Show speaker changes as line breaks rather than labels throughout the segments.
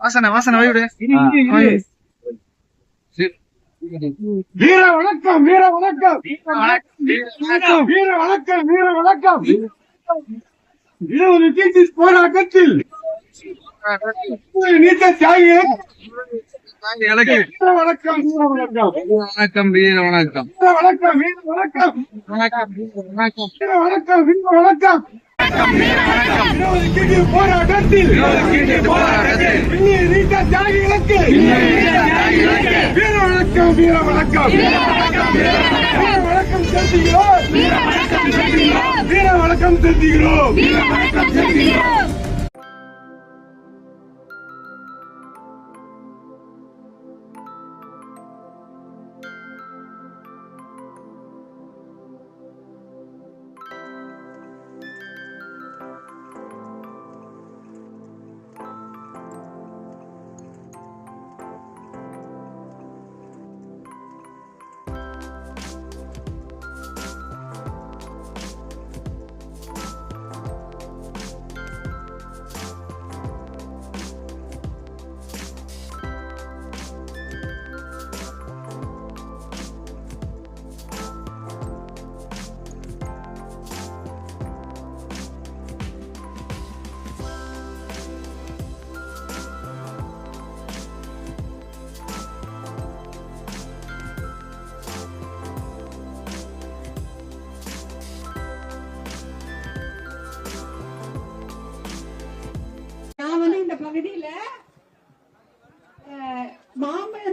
వాసన వాసన వయుడు
வீர வணக்கம் வீர வணக்கம். வீர வணக்கம் வீர வணக்கம். இருபது டீச்சர்ஸ் போராட்டத்தில் நீத்த வீர வணக்கம் வீர வணக்கம்.
வணக்கம் வீர வணக்கம்.
வணக்கம் வீர வணக்கம்.
வணக்கம் வீர வணக்கம்.
வீர போராட்டத்தில் வீர வணக்கம். வீர வணக்கம் வீர வணக்கம். செலுத்துகிறோம் வீர வணக்கம் செலுத்துகிறோம்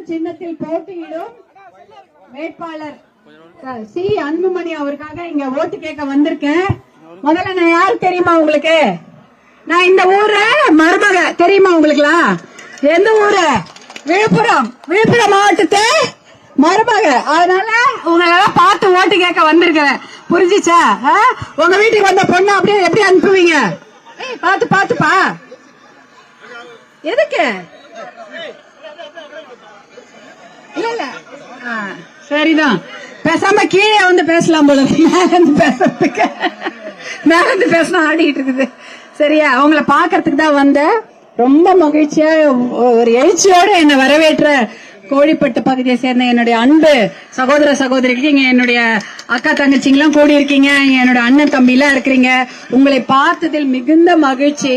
சின்னத்தில் போட்டியிடும் வேட்பாளர். சி. அன்புமணி அவருக்காக இங்க ஓட்டு கேட்க வந்திருக்கேன். முதல்ல நான் யார் தெரியுமா உங்களுக்கு? நான் இந்த ஊரு மருமக தெரியுமா உங்களுக்குலாம் எந்த ஊரு? விழுப்புரம். விழுப்புரம் மாவட்டத்தை மருமக. அதனால உங்களெல்லாம் பார்த்து ஓட்டு கேட்க வந்திருக்கேன் புரிஞ்சிச்சா? ஆ? உங்க வீட்டுக்கு வந்த பொண்ணு அப்படியே எப்படி அனுப்புவீங்க? ஏய், பார்த்து பார்த்துப்பா. எதுக்கு? இல்ல இல்ல. சரிதான். பேசாம கீழே வந்து பேசலாம் போல இருக்கு. மேல இருந்து பேசுறதுக்கு. மேல இருந்து பேசினா ஆடிட்டு இருக்குது. சரியா? அவங்கள பாக்குறதுக்கு தான் வந்தேன். ரொம்ப மகிழ்ச்சியா ஒரு எழுச்சியோட என்னை வரவேற்ற கோழிப்பட்டு பகுதியை சேர்ந்த என்னுடைய அன்பு சகோதர சகோதரிக்கு இங்க என்னுடைய அக்கா தங்கச்சிங்கெல்லாம் கூடி இருக்கீங்க என்னுடைய என்னோட அண்ணன் தம்பி எல்லாம் இருக்கிறீங்க. உங்களை பார்த்ததில் மிகுந்த மகிழ்ச்சி.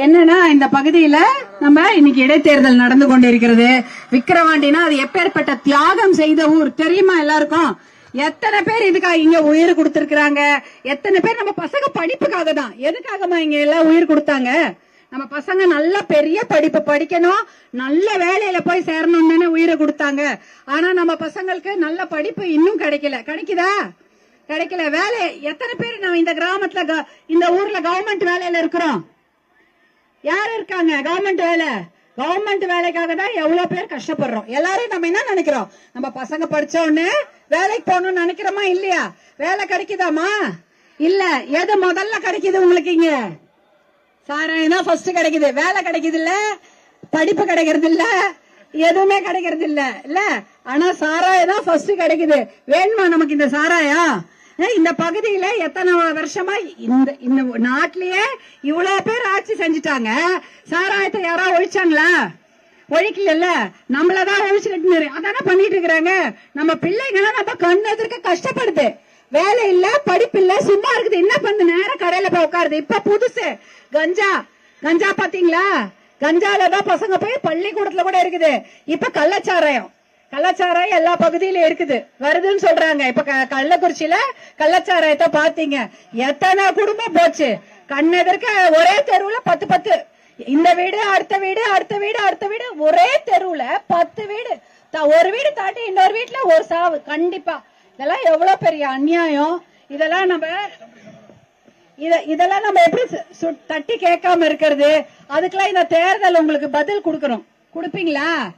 என்னன்னா இந்த பகுதியில நம்ம இன்னைக்கு இடைத்தேர்தல் நடந்து கொண்டிருக்கிறது. விக்கிரவாண்டினா அது எப்பேற்பட்ட தியாகம் செய்த ஊர். தெரியுமா எல்லாருக்கும்? எத்தனை பேர் இதுக்காக இங்க உயிர் கொடுத்திருக்கிறாங்க? எத்தனை பேர் நம்ம பசங்க படிப்புக்காக தான். எதுக்காகமா இங்க எல்லாம் உயிர் கொடுத்தாங்க? நம்ம பசங்க நல்ல பெரிய படிப்பு படிக்கணும். நல்ல வேலையில போய் சேரணும் தானே உயிரை கொடுத்தாங்க. ஆனா நம்ம பசங்களுக்கு நல்ல படிப்பு இன்னும் கிடைக்கல. கிடைக்குதா? கிடைக்கல. வேலை எத்தனை பேர் நம்ம இந்த கிராமத்துல க- இந்த ஊர்ல கவர்மெண்ட் வேலையில இருக்கிறோம்? யார் இருக்காங்க? கவர்மெண்ட் வேலை. கவர்மெண்ட் வேலைக்காக தான் எவ்வளவு பேர் கஷ்டப்படுறோம். எல்லாரும் நம்ம என்ன நினைக்கிறோம்? நம்ம பசங்க படிச்ச உடனே வேலைக்கு போகணும்னு நினைக்கிறோமா? இல்லையா? வேலை கிடைக்குதாமா இல்ல. எது முதல்ல கிடைக்குது உங்களுக்கு இங்க? சாராயம் தான் ஃபர்ஸ்ட் கிடைக்குது. வேலை கிடைக்குது இல்ல படிப்பு கிடைக்கிறது இல்ல எதுவுமே கிடைக்கிறது இல்ல. இல்ல ஆனா சாராயம் தான் ஃபர்ஸ்ட் கிடைக்குது. வேணுமா நமக்கு இந்த சாராயம்? இந்த பகுதியில எத்தனை வருஷமா இந்த இந்த நாட்டிலேயே இவ்வளவு பேர் ஆட்சி செஞ்சுட்டாங்க. சாராயத்தை யாராவது ஒழிச்சாங்களா? ஒழிக்கல நம்மளதான் ஒழிச்சுக்கிட்டு அதானே பண்ணிட்டு இருக்கிறாங்க. நம்ம பிள்ளைங்களாம் நம்ம கண் எதிர்க்க கஷ்டப்படுது. வேலை இல்ல படிப்பு இல்ல சும்மா இருக்குது. என்ன பண்ணு? நேரம் கடையில போய் உட்காருது. இப்ப புதுசு. கஞ்சா. கஞ்சா பாத்தீங்களா? கஞ்சால தான் பசங்க போய் பள்ளிக்கூடத்துல கூட இருக்குது. இப்ப கள்ளச்சாராயம். கள்ளச்சாராயம் எல்லா பகுதியிலும் இருக்குது. வருதுன்னு சொல்றாங்க. இப்ப க- கள்ளக்குறிச்சியில கள்ளச்சாராயத்தை பாத்தீங்க எத்தனை குடும்பம் போச்சு? கண் ஒரே தெருவுல பத்து பத்து. இந்த வீடு அடுத்த வீடு அடுத்த வீடு அடுத்த வீடு. ஒரே தெருவுல பத்து வீடு. ஒரு வீடு தாட்டி இன்னொரு வீட்டுல ஒரு சாவு. கண்டிப்பா. இதெல்லாம் எவ்வளவு பெரிய அநியாயம். இதெல்லாம் நம்ம இத இதெல்லாம் நம்ம எப்படி தட்டி கேட்காம இருக்கிறது? அதுக்கெல்லாம் இந்த தேர்தல் உங்களுக்கு பதில் கொடுக்கறோம் கொடுப்பீங்களா?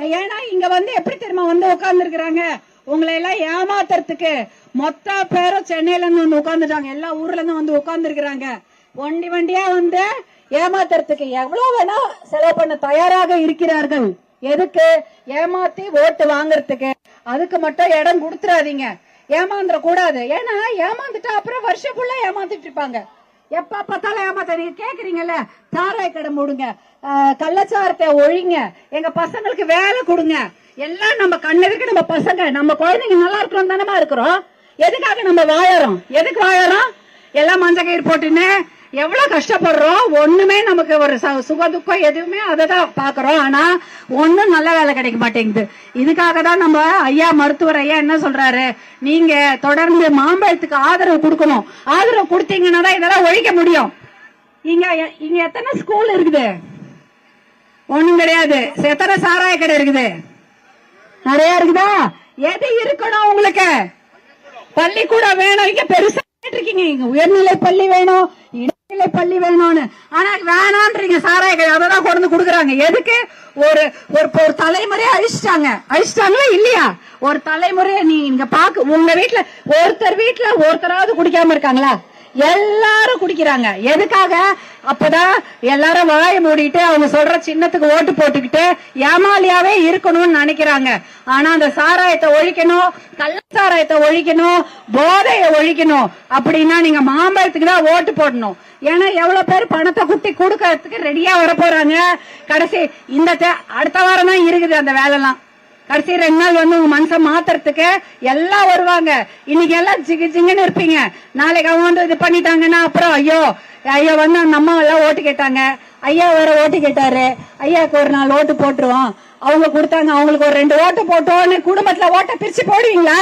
ஏன்னா இங்க வந்து எப்படி தெரியுமா வந்து உட்கார்ந்து இருக்கிறாங்க உங்களை எல்லாம் ஏமாத்துறதுக்கு மொத்த பேரும் சென்னையில இருந்து வந்து உட்கார்ந்துட்டாங்க. எல்லா ஊர்ல இருந்து வந்து உட்கார்ந்து வண்டி வண்டியா வந்து ஏமாத்துறதுக்கு எவ்வளவு வேணா செலவு பண்ண தயாராக இருக்கிறார்கள். எதுக்கு? ஏமாத்தி ஓட்டு வாங்குறதுக்கு. அதுக்கு மட்டும் இடம் கொடுத்துறாதீங்க. ஏமாந்துட கூடாது ஏன்னா ஏமாந்துட்டா அப்புறம் வருஷம் ஃபுல்லா ஏமாத்திட்டு இருப்பாங்க. எப்ப பார்த்தாலும் ஏமாத்த நீங்க கேக்குறீங்கல்ல? சாராய கடை மூடுங்க. கள்ளச்சாரத்தை ஒழிங்க. எங்க பசங்களுக்கு வேலை கொடுங்க. எல்லாம் நம்ம கண்ணெதுக்கு நம்ம பசங்க. நம்ம குழந்தைங்க நல்லா இருக்கிறோம் தானமா இருக்கிறோம். எதுக்காக நம்ம வாழறோம் எதுக்கு வாழறோம் எல்லாம் மஞ்சள் கயிறு போட்டுன்னு எவ்வளவு கஷ்டப்படுறோம்? ஒண்ணுமே நமக்கு ஒரு சுக துக்கம் எதுவுமே அதை தான் பாக்குறோம். ஆனா ஒண்ணும் நல்ல வேலை கிடைக்க மாட்டேங்குது. இதுக்காக தான் நம்ம ஐயா மருத்துவர் ஐயா என்ன சொல்றாரு? நீங்க தொடர்ந்து மாம்பழத்துக்கு ஆதரவு கொடுக்கணும். ஆதரவு கொடுத்தீங்கன்னா தான் இதெல்லாம் ஒழிக்க முடியும். இங்க இங்க எத்தனை ஸ்கூல் இருக்குது? ஒண்ணும் கிடையாது. எத்தனை சாராய கடை இருக்குது? நிறைய இருக்குதா? எது இருக்கணும் உங்களுக்கு? பள்ளிக்கூடம் வேணும். இங்க பெருசா இருக்கீங்க இங்க உயர்நிலை பள்ளி வேணும். இடைநிலை பள்ளி வேணும்னு. ஆனா வேணான்றீங்க சாராய கடை அதை தான் கொண்டு கொடுக்குறாங்க. எதுக்கு? ஒரு ஒரு ஒரு தலைமுறையை அழிச்சிட்டாங்க. அழிச்சிட்டாங்களா இல்லையா? ஒரு தலைமுறையை நீ இங்க பாக்கு. உங்க வீட்டுல ஒருத்தர் வீட்டுல ஒருத்தராவது குடிக்காம இருக்காங்களா? எல்லாரும் குடிக்கிறாங்க. எதுக்காக? அப்பதான் எல்லாரும் வாய மூடிட்டு அவங்க சொல்ற சின்னத்துக்கு ஓட்டு போட்டுக்கிட்டு ஏமாலியாவே இருக்கணும்னு நினைக்கிறாங்க. ஆனா அந்த சாராயத்தை ஒழிக்கணும் கள்ள சாராயத்தை ஒழிக்கணும் போதையை ஒழிக்கணும். அப்படின்னா நீங்க மாம்பழத்துக்கு தான் ஓட்டு போடணும். ஏன்னா எவ்வளவு பேர் பணத்தை குட்டி கொடுக்கறதுக்கு ரெடியா வர போறாங்க கடைசி இந்த அடுத்த வாரம் தான் இருக்குது அந்த வேலைலாம். கடைசி ரெண்டு நாள் வந்து உங்க மனசை மாத்துறதுக்கு எல்லாம் வருவாங்க. இன்னைக்கு எல்லாம் ஜிகு ஜிங்குன்னு இருப்பீங்க. நாளைக்கு அவங்க வந்து இது பண்ணிட்டாங்கன்னா அப்புறம் ஐயோ ஐயா வந்து அந்த அம்மா எல்லாம் ஓட்டு கேட்டாங்க. ஐயா வேற ஓட்டு கேட்டாரு. ஐயாக்கு ஒரு நாள் ஓட்டு போட்டுருவோம். அவங்க கொடுத்தாங்க அவங்களுக்கு ஒரு ரெண்டு ஓட்டு போட்டோன்னு குடும்பத்துல ஓட்டை பிரிச்சு போடுவீங்களா?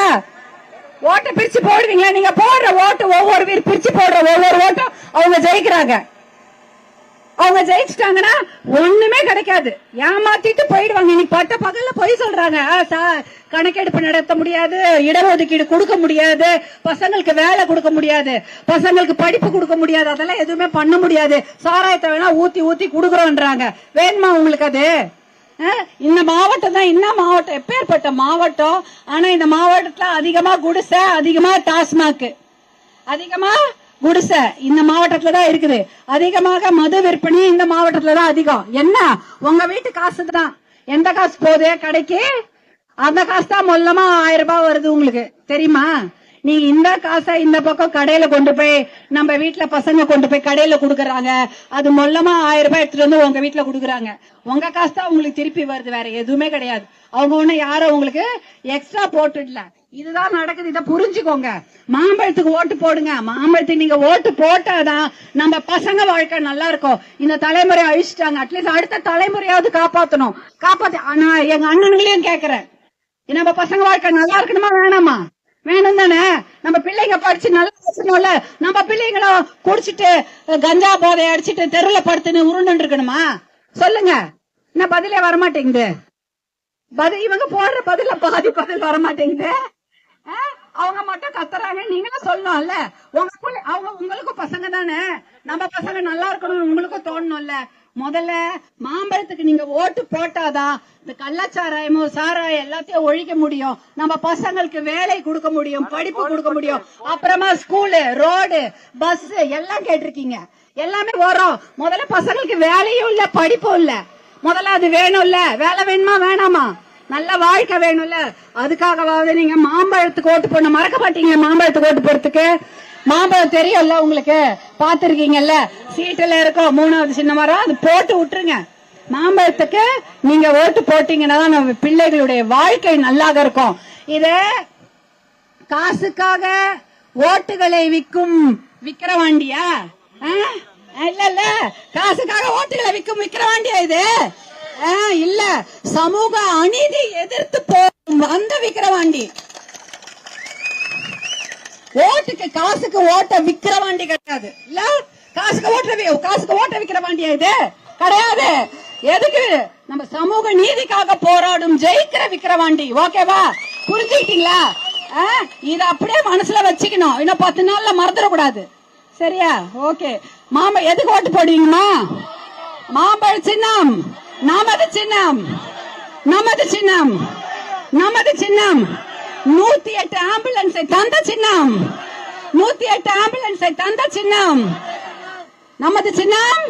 ஓட்டை பிரிச்சு போடுவீங்களா? நீங்க போடுற ஓட்டு ஒவ்வொரு பேர் பிரிச்சு போடுற ஒவ்வொரு ஓட்டும் அவங்க ஜெயிக்கிறாங்க. அவங்க ஜெயிச்சிட்டாங்கன்னா ஒண்ணுமே கிடைக்காது. ஏமாத்திட்டு போயிடுவாங்க. இன்னைக்கு பட்ட பகல்ல போய் சொல்றாங்க. சார் கணக்கெடுப்பு நடத்த முடியாது இடஒதுக்கீடு கொடுக்க முடியாது பசங்களுக்கு வேலை கொடுக்க முடியாது பசங்களுக்கு படிப்பு கொடுக்க முடியாது அதெல்லாம் எதுவுமே பண்ண முடியாது. சாராயத்தை வேணா ஊத்தி ஊத்தி கொடுக்குறோன்றாங்க. வேணுமா உங்களுக்கு அது? இந்த மாவட்டம் தான் என்ன மாவட்டம். எப்பேற்பட்ட மாவட்டம்? ஆனா இந்த மாவட்டத்துல அதிகமா குடிசை அதிகமா டாஸ்மாக். அதிகமா குடிசை இந்த மாவட்டத்துல தான் இருக்குது. அதிகமாக மது விற்பனை இந்த மாவட்டத்துல தான் அதிகம். என்ன? உங்க வீட்டு காசு தான். எந்த காசு போகுது? கடைக்கு? அந்த காசு தான் மொல்லமா ஆயிரம் ரூபாய் வருது உங்களுக்கு. தெரியுமா? நீ இந்த காசை இந்த பக்கம் கடையில கொண்டு போய் நம்ம வீட்டுல பசங்க கொண்டு போய் கடையில குடுக்கறாங்க. அது மொல்லமா ஆயிரம் ரூபாய் எடுத்துட்டு வந்து உங்க வீட்டுல குடுக்கறாங்க. உங்க காசு தான் உங்களுக்கு திருப்பி வருது வேற எதுவுமே கிடையாது. அவங்க ஒண்ணு யாரும் உங்களுக்கு எக்ஸ்ட்ரா போட்டுடல. இதுதான் நடக்குது. இதை புரிஞ்சுக்கோங்க. மாம்பழத்துக்கு ஓட்டு போடுங்க. மாம்பழத்துக்கு நீங்க ஓட்டு போட்டாதான் நம்ம பசங்க வாழ்க்கை நல்லா இருக்கும். இந்த தலைமுறை அழிச்சிட்டாங்க. அட்லீஸ்ட் அடுத்த தலைமுறையாவது காப்பாத்தணும். காப்பாத்து ஆனா எங்க அண்ணனுங்களையும் கேக்குறேன். நம்ம பசங்க வாழ்க்கை நல்லா இருக்கணுமா வேணாமா? வேணும் தானே நம்ம பிள்ளைங்க படிச்சு நல்லா இருக்கணும்ல நம்ம பிள்ளைங்களும் குடிச்சிட்டு கஞ்சா போதை அடிச்சிட்டு தெருவில் படுத்துன்னு உருண்டு இருக்கணுமா? சொல்லுங்க. என்ன பதிலே வரமாட்டேங்குது. பதில் இவங்க போடுற பதில பாதி பதில் வர மாட்டேங்குது ஆ? அவங்க மட்டும் கத்துறாங்க நீங்களும் சொல்லணும்ல. உங்க அவங்க உங்களுக்கும் பசங்க தானே. நம்ம பசங்க நல்லா இருக்கணும்னு உங்களுக்கும் தோணணும்ல. முதல்ல மாம்பழத்துக்கு நீங்க ஓட்டு போட்டாதான் இந்த கள்ளச்சாராயமோ சாராயம் எல்லாத்தையும் ஒழிக்க முடியும். நம்ம பசங்களுக்கு வேலை கொடுக்க முடியும் படிப்பு கொடுக்க முடியும். அப்புறமா ஸ்கூலு ரோடு பஸ் எல்லாம் கேட்டிருக்கீங்க. எல்லாமே வரும். முதல்ல பசங்களுக்கு வேலையும் இல்ல படிப்பும் இல்ல. முதல்ல அது வேணும்ல. வேலை வேணுமா வேணாமா? நல்ல வாழ்க்கை வேணும்ல. அதுக்காகவாவது நீங்க மாம்பழத்துக்கு ஓட்டு போடணும். மறக்க மாட்டீங்க மாம்பழத்துக்கு ஓட்டு போறதுக்கு மாம்பழம் தெரியும்ல உங்களுக்கு? பாத்திருக்கீங்கல்ல சீட்டுல இருக்கும் மூணாவது சின்ன மரம் அது போட்டு விட்டுருங்க. மாம்பழத்துக்கு நீங்க ஓட்டு போட்டீங்கன்னா தான் நம்ம பிள்ளைகளுடைய வாழ்க்கை நல்லாக இருக்கும். இது காசுக்காக ஓட்டுகளை விற்கும் விக்கிரவாண்டியா? இல்ல இல்ல. காசுக்காக ஓட்டுகளை விற்கும் விக்கிரவாண்டியா இது? இல்ல. சமூக அநீதி எதிர்த்து போ அந்த விக்கிரவாண்டி. ஓட்டுக்கு காசுக்கு ஓட்ட விக்கிரவாண்டி கிடையாது. இல்ல? காசுக்கு ஓட்ட காசுக்கு ஓட்ட விக்கிரவாண்டியா இது? கிடையாது. எதுக்கு? நம்ம சமூக நீதிக்காக போராடும் ஜெயிக்கிற விக்கிரவாண்டி ஓகேவா புரிஞ்சுக்கிட்டீங்களா? ஆ? இத அப்படியே மனசுல வச்சுக்கணும். இன்னும் பத்து நாள்ல மறந்துடக்கூடாது. சரியா? ஓகே மாம எதுக்கு ஓட்டு போடுவீங்கம்மா? மாம்பழ சின்னம். நமது சின்னம். நமது சின்னம். நமது சின்னம். நூத்தி எட்டு ஆம்புலன்ஸை தந்த சின்னம். நூத்தி எட்டு ஆம்புலன்ஸை தந்த சின்னம். நமது சின்னம்